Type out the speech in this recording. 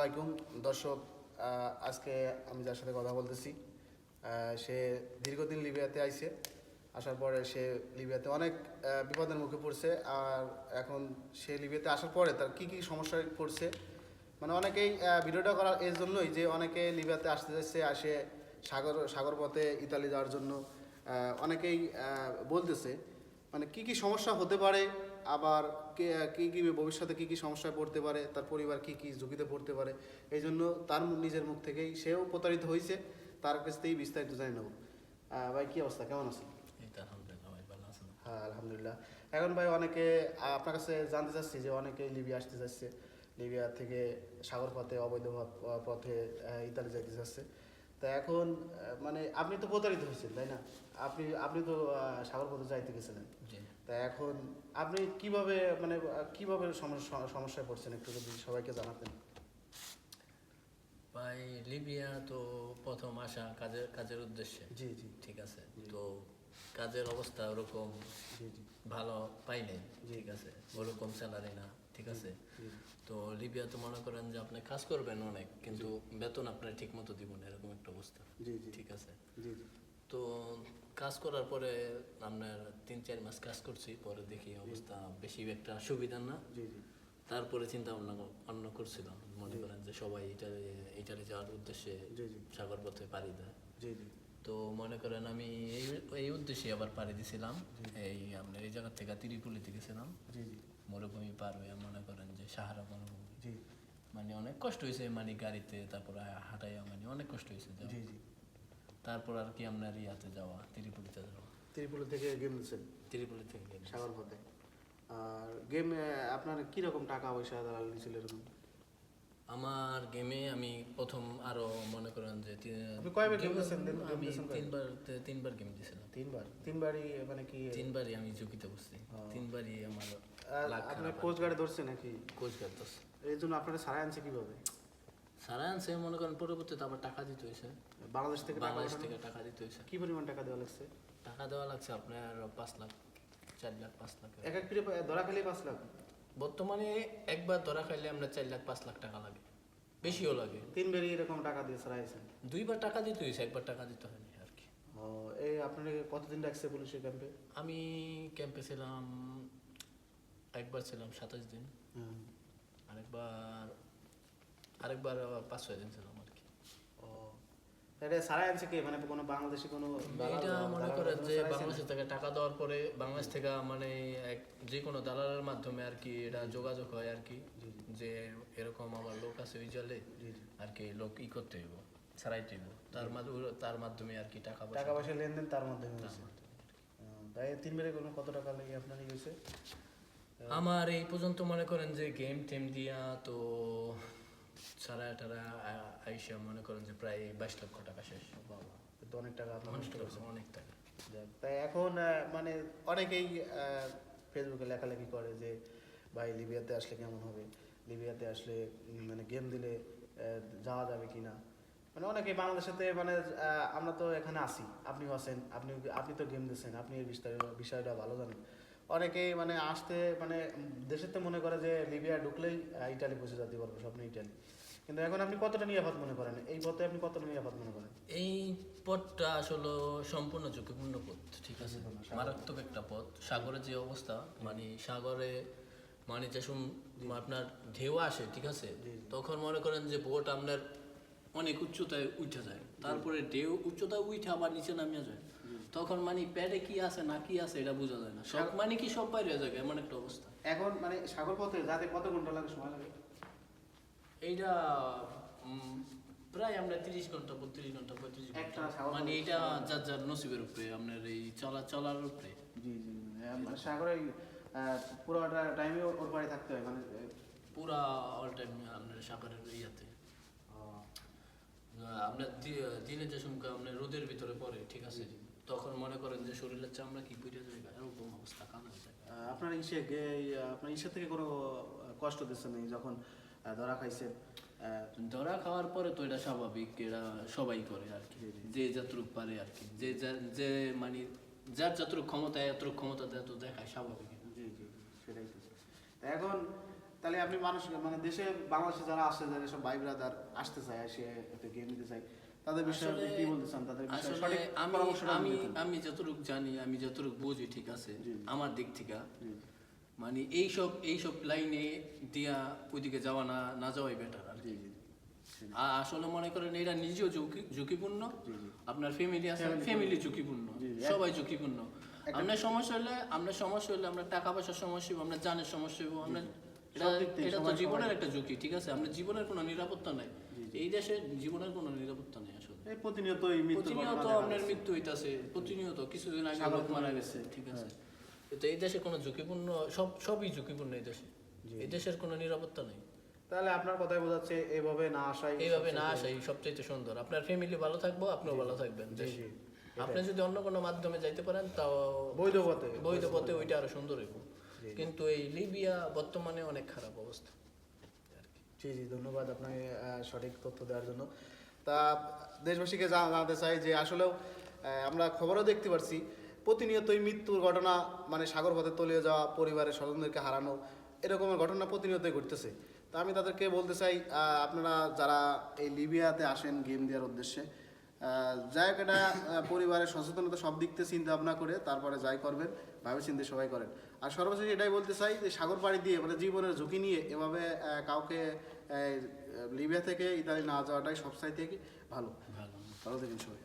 আসসালামাইকুম দর্শক আজকে আমি যার সাথে কথা বলতেছি সে দীর্ঘদিন লিবিয়াতে আইছে। আসার পরে সে লিবিয়াতে অনেক বিপদের মুখে পড়ছে। আর এখন সে লিবিয়াতে আসার পরে তার কি কি সমস্যায় পড়ছে? মানে অনেকেই ভিডিওটা করার এর জন্যই যে অনেকে লিবিয়াতে আসতে যাচ্ছে আসে সাগর সাগর পথে ইতালি যাওয়ার জন্য অনেকেই বলতেছে মানে কি কি সমস্যা হতে পারে? আবার কে- কি কি ভবিষ্যতে কী কী সমস্যায় পড়তে পারে তার পরিবার কি কি ঝুঁকিতে পড়তে পারে এই জন্য তার নিজের মুখ থেকেই সেও প্রতারিত হয়েছে তার কাছ থেকেই বিস্তারিত জানি নেব। ভাই কি অবস্থা? কেমন আছেন? হ্যাঁ আলহামদুলিল্লাহ। এখন ভাই অনেকে আপনার কাছে জানতে চাচ্ছি যে অনেকে লিবিয়া আসতে যাচ্ছে লিবিয়া থেকে সাগর পথে অবৈধ পথ- ইতালি যাইতে যাচ্ছে তা এখন মানে আপনি তো প্রতারিত হয়েছেন তাই না? আপনি আপনি তো সাগর পথে যাইতে গেছিলেন। তা এখন আপনি কীভাবে মানে কীভাবে সমস্যায় পড়ছেন একটু যদি সবাইকে জানাতেন? ভাই লিবিয়া তো প্রথম আসা কাজের কাজের উদ্দেশ্যে। জি জি। ঠিক আছে? তো কাজের অবস্থা ওরকম ভালো পাই নাই। ঠিক আছে? ওরকম স্যালারি না। ঠিক আছে? তো লিবিয়া তো মনে করেন যে আপনি কাজ করবেন অনেক কিন্তু বেতন আপনার ঠিক মতো দিব না এরকম একটা অবস্থা। ঠিক আছে? তো কাজ করার পরে আপনার তিন চার মাস কাজ করছি পরে দেখি অবস্থা বেশি একটা সুবিধা না। তারপরে চিন্তা ভাবনা অন্য করছিলাম। মনে করেন যে সবাই ইটালি ইটালি যাওয়ার উদ্দেশ্যে সাগর পথে পাড়ি দেয়। তো মনে করেন আমি এই এই উদ্দেশ্যে আবার পাড়ি দিছিলাম। এই আপনার এই থেকে তিরিপুলিতে গেছিলাম জি জি। মরুভূমি পার হয়ে মনে করেন যে সাহারা মরুভূমি। জি। মানে অনেক কষ্ট হয়েছে মানে গাড়িতে তারপর হাঁটাইয়া মানে অনেক কষ্ট হয়েছে জি জি। তারপর আর কি আপনার ইয়াতে যাওয়া তিরিপুলিতে যাওয়া। ত্রিপুরা থেকে গেম তিরিপুলি থেকে গেম সাগর পথে আর গেমে আপনার কীরকম টাকা পয়সা দাঁড়াল নিয়েছিলেন এরকম? আমার গেমে আমি প্রথম আরও মনে করেন যে আপনি কয়বার game দিয়েছেন? আমি তিনবার তিনবার গেম দিয়েছিলাম। তিনবার? তিনবারই মানে কি তিনবারই আমি ঝুঁকিতে বসছি তিনবারই আমার আপনার কোচ গার্ড ধরছে নাকি? কোচ করতেছে এই জন্য আপনারা সারাই আনছে কীভাবে? সারা আনছে মনে করেন পরবর্তীতে আবার টাকা দিতে হয়েছে। বাংলাদেশ থেকে বাংলাদেশ থেকে টাকা দিতে হয়েছে। কি পরিমাণ টাকা দেওয়া লাগছে? টাকা দেওয়া লাগছে আপনার পাঁচ লাখ চার লাখ পাঁচ লাখ। এক এক ধরা খেলে পাঁচ লাখ। বর্তমানে একবার ধরা খাইলে আমরা চার লাখ পাঁচ লাখ টাকা লাগে। বেশিও লাগে। তিনবারই এরকম টাকা দিয়ে সারাইছেন দুইবার টাকা দিতে হয়েছে একবার টাকা দিতে হয়নি আর কি। ও এই আপনার কতদিন রাখছে পুলিশের ক্যাম্পে? আমি ক্যাম্পে ছিলাম একবার ছিলাম সাতাশ দিন। আরেকবার আরেকবার পাঁচ ছয় দিন ছিলাম। এটা সারাই আনছে কে? মানে কোনো বাংলাদেশি কোনো এটা মনে করেন যে বাংলাদেশ থেকে টাকা দেওয়ার পরে বাংলাদেশ থেকে মানে এক যে কোনো দালালের মাধ্যমে আর কি এটা যোগাযোগ হয় আর কি যে এরকম আমার লোক আছে ওই জলে। আর কি লোক ই করতে হইব ছাড়াইতে হইব। তার মাধ্যমে তার মাধ্যমে আর কি টাকা পয়সা টাকা পয়সা লেনদেন তার মাধ্যমে হয়েছে। তাই তিনবারে কোনো কত টাকা লেগে আপনার ই হয়েছে? আমার এই পর্যন্ত মনে করেন যে গেম টেম দিয়া তো সাড়ে আঠারা আইসা মনে করেন যে প্রায় বাইশ লক্ষ টাকা শেষ। বাবা তো অনেক টাকা নষ্ট করেছে। অনেক টাকা। তাই এখন মানে অনেকেই ফেসবুকে লেখালেখি করে যে ভাই লিবিয়াতে আসলে কেমন হবে? লিবিয়াতে আসলে মানে গেম দিলে যাওয়া যাবে কি না মানে অনেকেই বাংলাদেশেতে মানে আমরা তো এখানে আসি আপনিও আছেন আপনি আপনি তো গেম দিচ্ছেন আপনি এই বিষয় বিষয়টা ভালো জানেন। অনেকেই মানে আসতে মানে দেশের তো মনে করে যে লিবিয়া ঢুকলেই ইটালি পৌঁছে যেতে পারব স্বপ্ন ইটালি। কিন্তু এখন আপনি কতটা নিরাপদ মনে করেন? এই পথে আপনি কতটা নিরাপদ মনে করেন? এই পথটা আসলে সম্পূর্ণ ঝুঁকিপূর্ণ পথ ঠিক আছে? মারাত্মক একটা পথ। সাগরের যে অবস্থা মানে সাগরে মানে যে সম- আপনার ঢেউ আসে ঠিক আছে? তখন মনে করেন যে বোট আপনার অনেক উচ্চতায় উঠে যায়। তারপরে ঢেউ উচ্চতায় উঠে আবার নিচে নামিয়ে যায়। তখন মানে প্যাডে কি আছে না কি আছে এটা বোঝা যায় না। সব মানে কি সব বাইরে হয়ে যায় এমন একটা অবস্থা। এখন মানে সাগর পথে যাতে কত ঘণ্টা লাগে সময় লাগে? এইটা প্রায় আমরা তিরিশ ঘণ্টা বত্রিশ ঘণ্টা পঁয়ত্রিশ ঘণ্টা। মানে এটা যার যার নসিবের উপরে আপনার এই চলা চলার উপরে। জি জি সাগরের পুরোটা টাইমে ওর বাড়ি থাকতে হয় মানে পুরা অল টাইম আপনার সাগরের ইয়াতে। দি- দিনে যে সময় আপনার রোদের ভিতরে পড়ে ঠিক আছে? তখন মনে করেন যে শরীরের চামড়া কি পুড়ে যায় এরকম অবস্থা কানা হয়ে যায়। আপনার ইসে আপনার ইসে থেকে কোনো কষ্ট দিচ্ছে নেই যখন ধরা খাইছে? ধরা খাওয়ার পরে তো এটা স্বাভাবিক এরা সবাই করে আর কি। যে যতটুক পারে আর কি। যে যে মানে যার যতটুক ক্ষমতা এতটুক ক্ষমতা দেয় তো দেখায় স্বাভাবিক। জি জি সেটাই। এখন তাহলে আপনি মানুষ মানে দেশে বাংলাদেশে যারা আসে যারা সব ভাই ব্রাদার আসতে চায় সে একটা গেম নিতে চায় তাদের বিষয়ে আপনি কি বলতে চান তাদের বিষয়ে সঠিক আমি পরামর্শটা আমি আমি যতটুকু জানি আমি যতটুকু বুঝি ঠিক আছে? আমার দিক থেকে। মানে এইসব এইসব লাইনে দিয়া ওইদিকে যাওয়া না না যাওয়াই বেটার আর কি। আসলে মনে করেন এটা নিজেও ঝুঁকি ঝুঁকিপূর্ণ। আপনার ফ্যামিলি আছে ফ্যামিলি ঝুঁকিপূর্ণ। সবাই ঝুঁকিপূর্ণ। আপনার সমস্যা হলে আপনার সমস্যা হলে আমরা টাকা পয়সার সমস্যা হব আমরা জানের সমস্যা হব আমরা এটা সব তো জীবনের একটা ঝুঁকি ঠিক আছে? আমরা জীবনের কোনো নিরাপত্তা নাই। এই দেশে জীবনের কোনো নিরাপত্তা নেই। এই প্রতিনিয়ত আপনার মৃত্যু হইতাছে প্রতিনিয়ত কিছুদিন আগে লোক মারা গেছে ঠিক আছে। হ্যাঁ। তো এই দেশে কোনো ঝুঁকিপূর্ণ সব সবই ঝুঁকিপূর্ণ এই দেশে। এই দেশের কোনো নিরাপত্তা নেই। তাহলে আপনার কথাই বোঝাচ্ছে এইভাবে না আসাই এইভাবে না আসাই সবচেয়ে সুন্দর। আপনার ফ্যামিলি ভালো থাকব আপনিও ভালো থাকবেন। আপনি যদি অন্য কোনো মাধ্যমে যাইতে পারেন তাও বৈধ পথে। বৈধ পথে ওইটা আরও সুন্দর হইব। কিন্তু এই লিবিয়া বর্তমানে অনেক খারাপ অবস্থা। জি জি ধন্যবাদ আপনাকে সঠিক তথ্য দেওয়ার জন্য। তা দেশবাসীকে জানাতে চাই যে আসলেও আমরা খবরও দেখতে পারছি, প্রতিনিয়তই মৃত্যুর ঘটনা মানে সাগর পথে তলিয়ে যাওয়া পরিবারের স্বজনদেরকে হারানো এরকমের ঘটনা প্রতিনিয়তই ঘটতেছে। তা আমি তাদেরকে বলতে চাই আপনারা যারা এই লিবিয়াতে আসেন গেম দেওয়ার উদ্দেশ্যে জায়গাটা পরিবারের সচেতনতা সব দিক থেকে চিন্তা ভাবনা করে তারপরে যাই করবেন ভাবে চিন্তা সবাই করেন। আর সর্বশেষ এটাই বলতে চাই যে সাগর পাড়ি দিয়ে মানে জীবনের ঝুঁকি নিয়ে এভাবে কাউকে লিবিয়া থেকে ইতালি না যাওয়াটাই সবসাই থেকে ভালো। ভালো। ভালো থাকেন সবাই।